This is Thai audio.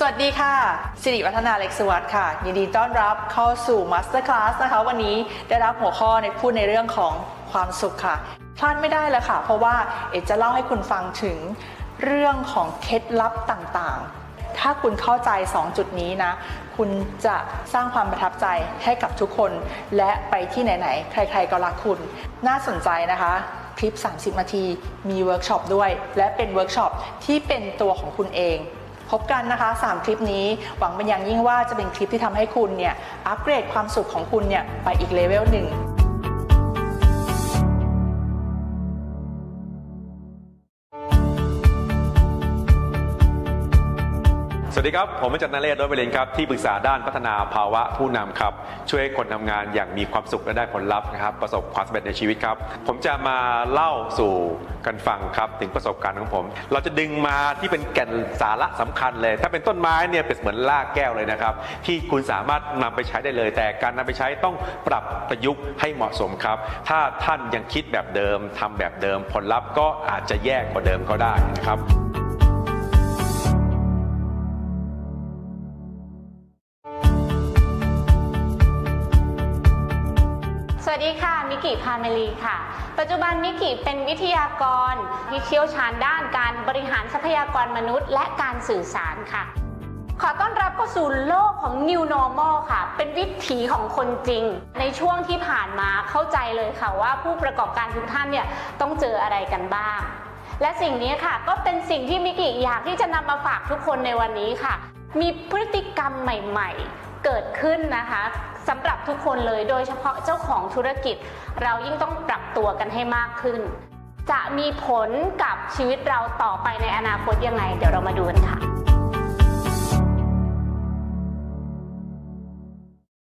สวัสดีค่ะ สิริวัฒนาเล็กสวัสดิ์ค่ะ ยินดีต้อนรับเข้าสู่มาสเตอร์คลาสนะคะ วันนี้ได้รับหัวข้อในพูดในเรื่องของความสุขค่ะ พลาดไม่ได้เลยค่ะ เพราะว่าเอจะเล่าให้คุณฟังถึงเรื่องของเคล็ดลับต่างๆ ถ้าคุณเข้าใจ 2 จุดนี้นะ คุณจะสร้างความประทับใจให้กับทุกคน และไปที่ไหนๆ ใครๆก็รักคุณ น่าสนใจนะคะคลิป 30 นาที มีเวิร์กช็อปด้วย และเป็นเวิร์กช็อปที่เป็นตัวของคุณเอง พบกันนะคะ 3 คลิปนี้หวังเป็นอย่างยิ่งว่าจะเป็นคลิปที่ทำให้คุณเนี่ยอัปเกรดความสุขของคุณเนี่ยไปอีกเลเวลหนึ่ง วัสดีครับ ผมอาจารย์นเรศโดยเวลินครับที่ปรึกษาด้านพัฒนาภาวะผู้นำครับ ช่วยให้คนทำงานอย่างมีความสุขและได้ผลลัพธ์นะครับ ประสบความสำเร็จในชีวิตครับ ผมจะมาเล่าสู่กันฟังครับ ถึงประสบการณ์ของผม เราจะดึงมาที่เป็นแก่นสาระสำคัญเลย ถ้าเป็นต้นไม้เนี่ยเป็นเหมือนรากแก้วเลยนะครับ ที่คุณสามารถนำไปใช้ได้เลย แต่การนำไปใช้ต้องปรับประยุกต์ให้เหมาะสมครับ ถ้าท่านยังคิดแบบเดิมทำแบบเดิมผลลัพธ์ก็อาจจะแย่กว่าเดิมก็ได้นะครับ วัสดีค่ะ มิกิพาเมลีค่ะ ปัจจุบันมิกิเป็นวิทยากรที่เชี่ยวชาญด้านการบริหารทรัพยากรมนุษย์ และการสื่อสารค่ะ ขอต้อนรับเข้าสู่โลกของ New Normal ค่ะ เป็นวิถีของคนจริง ในช่วงที่ผ่านมาเข้าใจเลยค่ะว่าผู้ประกอบการทุกท่านเนี่ยต้องเจออะไรกันบ้าง และสิ่งนี้ค่ะก็เป็นสิ่งที่มิกิอยากที่จะนำมาฝากทุกคนในวันนี้ค่ะ มีพฤติกรรมใหม่ ๆ เกิดขึ้นนะคะ สำหรับทุกคนเลยโดยเฉพาะเจ้าของธุรกิจ เรายิ่งต้องปรับตัวกันให้มากขึ้น จะมีผลกับชีวิตเราต่อไปในอนาคตยังไง เดี๋ยวเรามาดูกันค่ะ